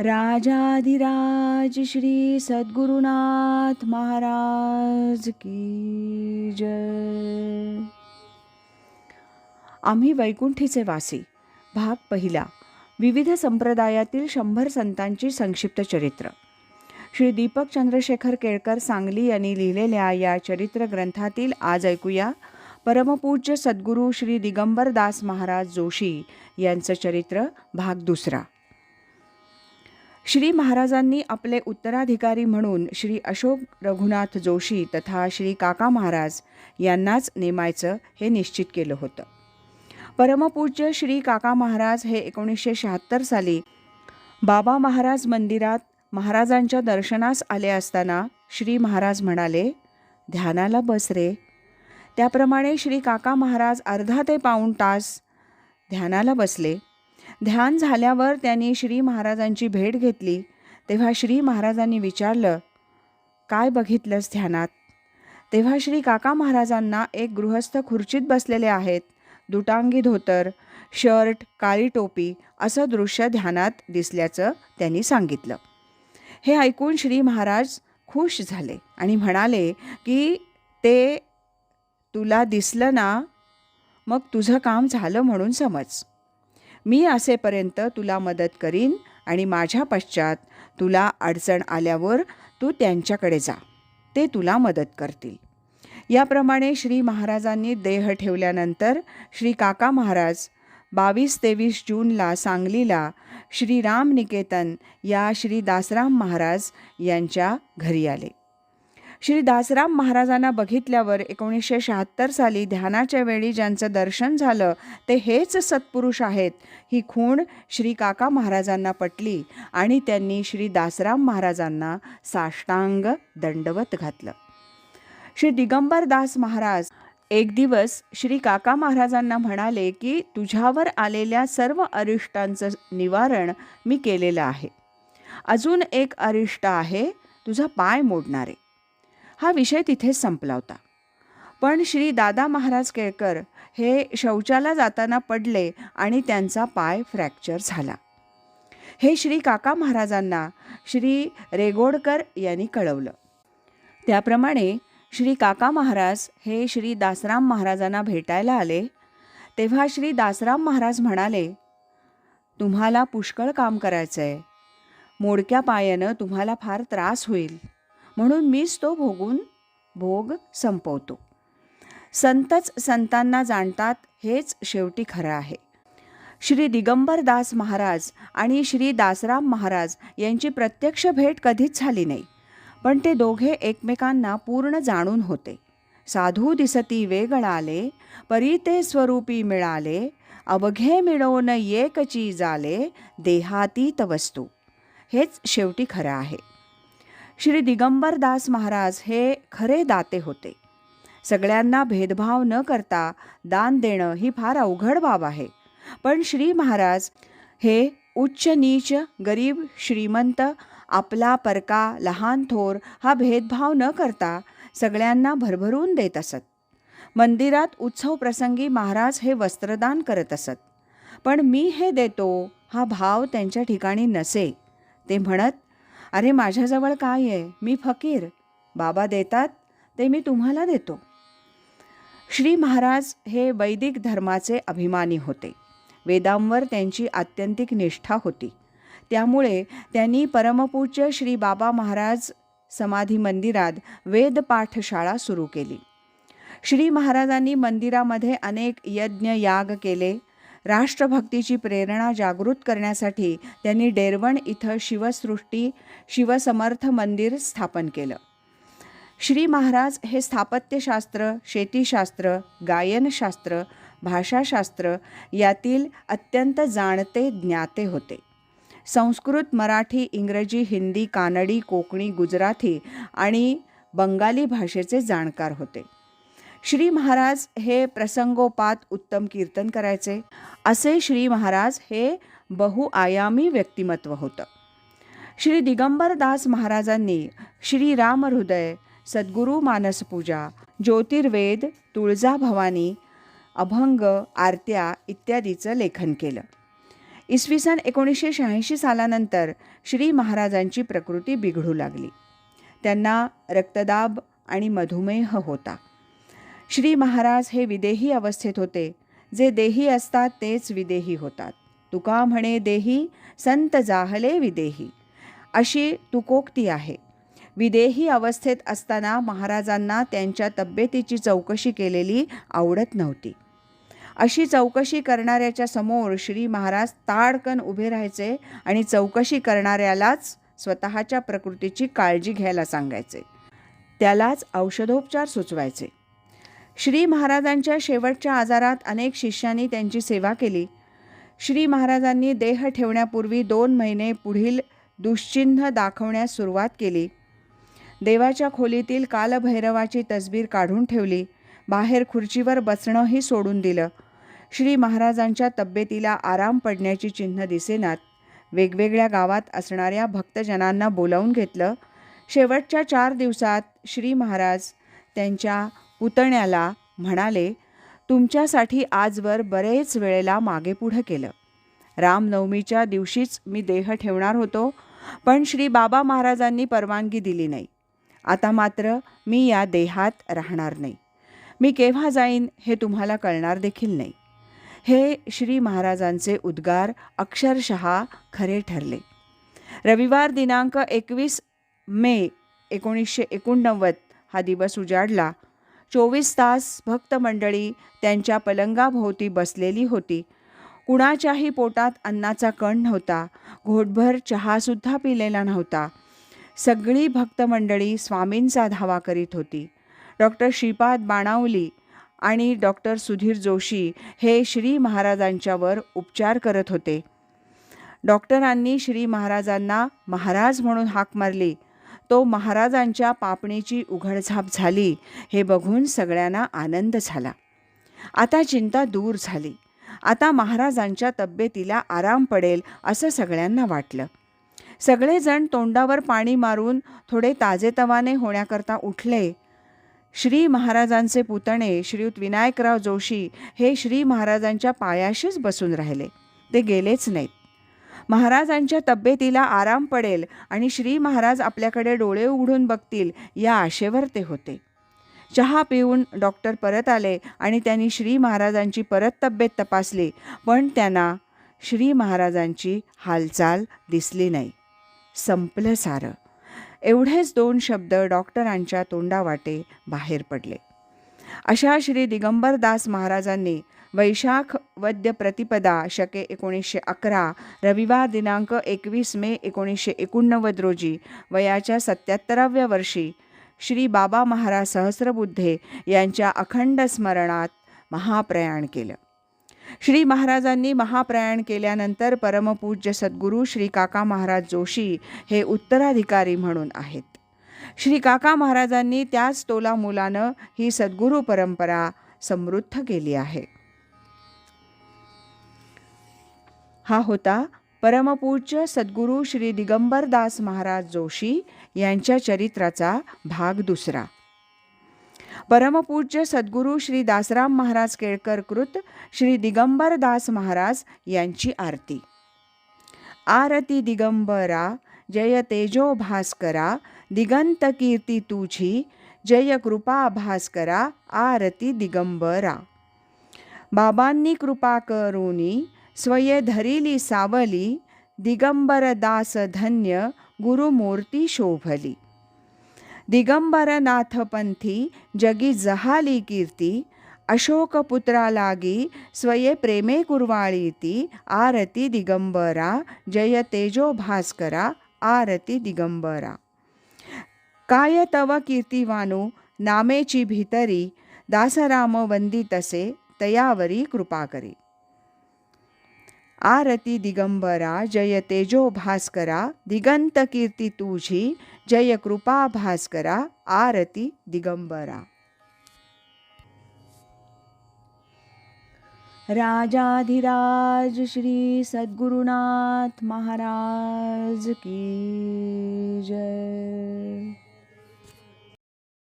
राजाधिराज श्री सद्गुरुनाथ महाराज की जय. आम्ही वैकुंठीचे वासी भाग पहिला विविध संप्रदायातील शंभर संतांची संक्षिप्त चरित्र. श्री दीपक चंद्रशेखर केळकर सांगली यांनी लिहिलेल्या या चरित्र ग्रंथातील आज ऐकूया परमपूज्य सद्गुरू श्री दिगंबरदास महाराज जोशी यांचं चरित्र भाग दुसरा. श्री महाराजांनी आपले उत्तराधिकारी म्हणून श्री अशोक रघुनाथ जोशी तथा श्री काका महाराज यांनाच नेमायचं हे निश्चित केलं होतं. परमपूज्य श्री काका महाराज हे एकोणीसशे शहात्तर साली बाबा महाराज मंदिरात महाराजांच्या दर्शनास आले असताना श्री महाराज म्हणाले ध्यानाला बस रे. त्याप्रमाणे श्री काका महाराज अर्धा ते पाऊण तास ध्यानाला बसले. ध्यान झाल्यावर त्यांनी श्री महाराजांची भेट घेतली. तेव्हा श्री महाराजांनी विचारलं काय बघितलंस ध्यानात? तेव्हा श्री काका महाराजांना एक गृहस्थ खुर्चीत बसलेले आहेत. दुटांगी धोतर शर्ट काळी टोपी असं दृश्य ध्यानात दिसल्याचं त्यांनी सांगितलं. हे ऐकून श्री महाराज खुश झाले आणि म्हणाले की ते तुला दिसलं ना मग तुझं काम झालं म्हणून समज. मी असेपर्यंत तुला मदत करीन आणि माझ्या पश्चात तुला अडचण आल्यावर तू त्यांच्याकडे जा. ते तुला मदत करतील. याप्रमाणे श्री महाराजांनी देह ठेवल्यानंतर श्री काका महाराज बावीस तेवीस जूनला सांगलीला श्री राम निकेतन या श्री दासराम महाराज यांच्या घरी आले. श्री दासराम महाराजांना बघितल्यावर एकोणीसशे शहात्तर साली ध्यानाच्या वेळी ज्यांचं दर्शन झालं ते हेच सत्पुरुष आहेत. ही खूण श्री काका महाराजांना पटली आणि त्यांनी श्री दासराम महाराजांना साष्टांग दंडवत घातलं. श्री दिगंबर दास महाराज एक दिवस श्री काका महाराजांना म्हणाले की तुझ्यावर आलेल्या सर्व अरिष्टांचं निवारण मी केलेलं आहे. अजून एक अरिष्ट आहे तुझा पाय मोडणारे. हा विषय तिथेच संपला होता. पण श्री दादा महाराज केळकर हे शौचाला जाताना पडले आणि त्यांचा पाय फ्रॅक्चर झाला. हे श्री काका महाराजांना श्री रेगोडकर यांनी कळवलं. त्याप्रमाणे श्री काका महाराज हे श्री दासराम महाराजांना भेटायला आले. तेव्हा श्री दासराम महाराज म्हणाले तुम्हाला पुष्कळ काम करायचं आहे मोडक्या पायानं तुम्हाला फार त्रास होईल. म्हणून मीच तो भोगून भोग संपवतो. संतच संतांना जाणतात हेच शेवटी खरं आहे. श्री दिगंबर दास महाराज आणि श्री दासराम महाराज यांची प्रत्यक्ष भेट कधीच झाली नाही. पण ते दोघे एकमेकांना पूर्ण जाणून होते. साधू दिसती वेगळाले परी ते स्वरूपी मिळाले अवघे मिळवून एकची जाले देहातीत वस्तू. हेच शेवटी खरं आहे. श्री दिगंबर दास महाराज हे खरे दाते होते. सगळ्यांना भेदभाव न करता दान देणं ही फार अवघड बाब आहे. पण श्री महाराज हे उच्च नीच गरीब श्रीमंत आपला परका लहान थोर हा भेदभाव न करता सगळ्यांना भरभरून देत असत. मंदिरात उत्सव प्रसंगी महाराज हे वस्त्रदान करत असत. पण मी हे देतो हा भाव त्यांच्या ठिकाणी नसे ते म्हणत अरे माझ्याजवळ काय आहे? मी फकीर. बाबा देतात ते मी तुम्हाला देतो. श्री महाराज हे वैदिक धर्माचे अभिमानी होते. वेदांवर त्यांची आत्यंतिक निष्ठा होती. त्यामुळे त्यांनी परमपूज्य श्री बाबा महाराज समाधी मंदिरात वेदपाठशाळा सुरू केली. श्री महाराजांनी मंदिरामध्ये अनेक यज्ञ याग केले. राष्ट्रभक्तीची प्रेरणा जागृत करण्यासाठी त्यांनी डेरवण इथं शिवसृष्टी शिवसमर्थ मंदिर स्थापन केलं. श्री महाराज हे स्थापत्यशास्त्र शेतीशास्त्र गायनशास्त्र भाषाशास्त्र यातील अत्यंत जाणते ज्ञाते होते. संस्कृत मराठी इंग्रजी हिंदी कानडी कोकणी गुजराती आणि बंगाली भाषेचे जाणकार होते. श्री महाराज हे प्रसंगोपात उत्तम कीर्तन करायचे. असे श्री महाराज हे बहुआयामी व्यक्तिमत्व होतं. श्री दिगंबरदास महाराजांनी श्री रामहृदय सद्गुरू मानसपूजा ज्योतिर्वेद तुळजाभवानी अभंग आरत्या इत्यादीचं लेखन केलं. इसवी सन एकोणीसशे शहाऐंशी सालानंतर श्री महाराजांची प्रकृती बिघडू लागली. त्यांना रक्तदाब आणि मधुमेह होता. श्री महाराज हे विदेही अवस्थेत होते. जे देही असतात तेच विदेही होतात. तुका म्हणे देही संत जाहले विदेही. अशी तुकोक्ती आहे. विदेही अवस्थेत असताना महाराजांना त्यांच्या तब्येतीची चौकशी केलेली आवडत नव्हती. अशी चौकशी करणाऱ्याच्या समोर श्री महाराज ताडकन उभे राहायचे आणि चौकशी करणाऱ्यालाच स्वतःच्या प्रकृतीची काळजी घ्यायला सांगायचे. त्यालाच औषधोपचार सुचवायचे. श्री महाराजांच्या शेवटच्या आजारात अनेक शिष्यांनी त्यांची सेवा केली. श्री महाराजांनी देह ठेवण्यापूर्वी दोन महिने पुढील दुश्चिन्ह दाखवण्यास सुरुवात केली. देवाच्या खोलीतील कालभैरवाची तसबीर काढून ठेवली. बाहेर खुर्चीवर बसणंही सोडून दिलं. श्री महाराजांच्या तब्येतीला आराम पडण्याची चिन्ह दिसेनात. वेगवेगळ्या गावात असणाऱ्या भक्तजनांना बोलावून घेतलं. शेवटच्या चार दिवसात श्री महाराज त्यांच्या पुतण्याला म्हणाले तुमच्यासाठी आजवर बरेच वेळेला मागे पुढं केलं. रामनवमीच्या दिवशीच मी देह ठेवणार होतो पण श्री बाबा महाराजांनी परवानगी दिली नाही. आता मात्र मी या देहात राहणार नाही. मी केव्हा जाईन हे तुम्हाला कळणार देखील नाही. हे श्री महाराजांचे उद्गार अक्षरशः खरे ठरले. रविवार दिनांक एकवीस मे एकोणीसशे एकोणनव्वद हा दिवस उजाडला. चोवीस तास भक्त मंडळी त्यांच्या पलंगाभोवती बसलेली होती. कुणाच्याही पोटात अन्नाचा कण नव्हता. घोटभर चहासुद्धा पिलेला नव्हता. सगळी भक्तमंडळी स्वामींचा धावा करीत होती. डॉक्टर श्रीपाद बाणावली आणि डॉक्टर सुधीर जोशी हे श्री महाराजांच्यावर उपचार करत होते. डॉक्टरांनी श्री महाराजांना महाराज म्हणून हाक मारली. तो महाराजांच्या पापणीची उघडझाप झाली. हे बघून सगळ्यांना आनंद झाला. आता चिंता दूर झाली. आता महाराजांच्या तब्येतीला आराम पडेल असं सगळ्यांना वाटलं. सगळेजण तोंडावर पाणी मारून थोडे ताजेतवाने होण्याकरता उठले. श्री महाराजांचे पुतणे श्रीयुत विनायकराव जोशी हे श्री महाराजांच्या पायाशीच बसून राहिले. ते गेलेच नाहीत. महाराजांच्या तब्येतीला आराम पडेल आणि श्री महाराज आपल्याकडे डोळे उघडून बघतील या आशेवर ते होते. चहा पिऊन डॉक्टर परत आले आणि त्यांनी श्री महाराजांची परत तब्येत तपासली पण त्यांना श्री महाराजांची हालचाल दिसली नाही. संपलं सारं. एवढेच दोन शब्द डॉक्टरांच्या तोंडावाटे बाहेर पडले. अशा श्री दिगंबरदास महाराजांनी वैशाख वद्य प्रतिपदा शके एकोणीसशे अकरा. रविवार दिनांक एकवीस मे एकोणीसशे एकोणनव्वद रोजी वयाच्या सत्याहत्तराव्या वर्षी श्री बाबा महाराज सहस्रबुद्धे यांच्या अखंड स्मरणात महाप्रयाण केलं. श्री महाराजांनी महाप्रयाण केल्यानंतर परमपूज्य सद्गुरू श्री काका महाराज जोशी हे उत्तराधिकारी म्हणून आहेत. श्री काका महाराजांनी त्याच तोला मुलानं ही सद्गुरू परंपरा समृद्ध केली आहे. हा होता परमपूज्य सद्गुरू श्री दिगंबरदास महाराज जोशी यांच्या चरित्राचा भाग दुसरा. परमपूज्य सद्गुरू श्री दासराम महाराज केळकर कृत श्री दिगंबरदास महाराज यांची आरती. आरती दिगंबरा जय तेजो भास्करा दिगंत कीर्ती तुझी जय कृपा भास्करा आरती दिगंबरा. बाबांनी कृपा करुनी स्वये धरिली सावली दिगंबरदास धन्य गुरुमूर्ती शोभली दिगंबरनाथपंथी जगी जहाली कीर्ती अशोकपुत्रा लागी स्वये प्रेमे कुर्वाळीती आरती दिगंबरा जय तेजो भास्करा आरती दिगंबरा काय तव कीर्तिवानो नामेची भीतरी दासराम वंदितसे तयावरी कृपा करी आरती दिगंबरा जय तेजो भास्करा दिगंत कीर्ती तुझी जय कृपा भास्करा आरती दिगंबरा. राजाधिराज श्री सद्गुरुनाथ महाराज की जय.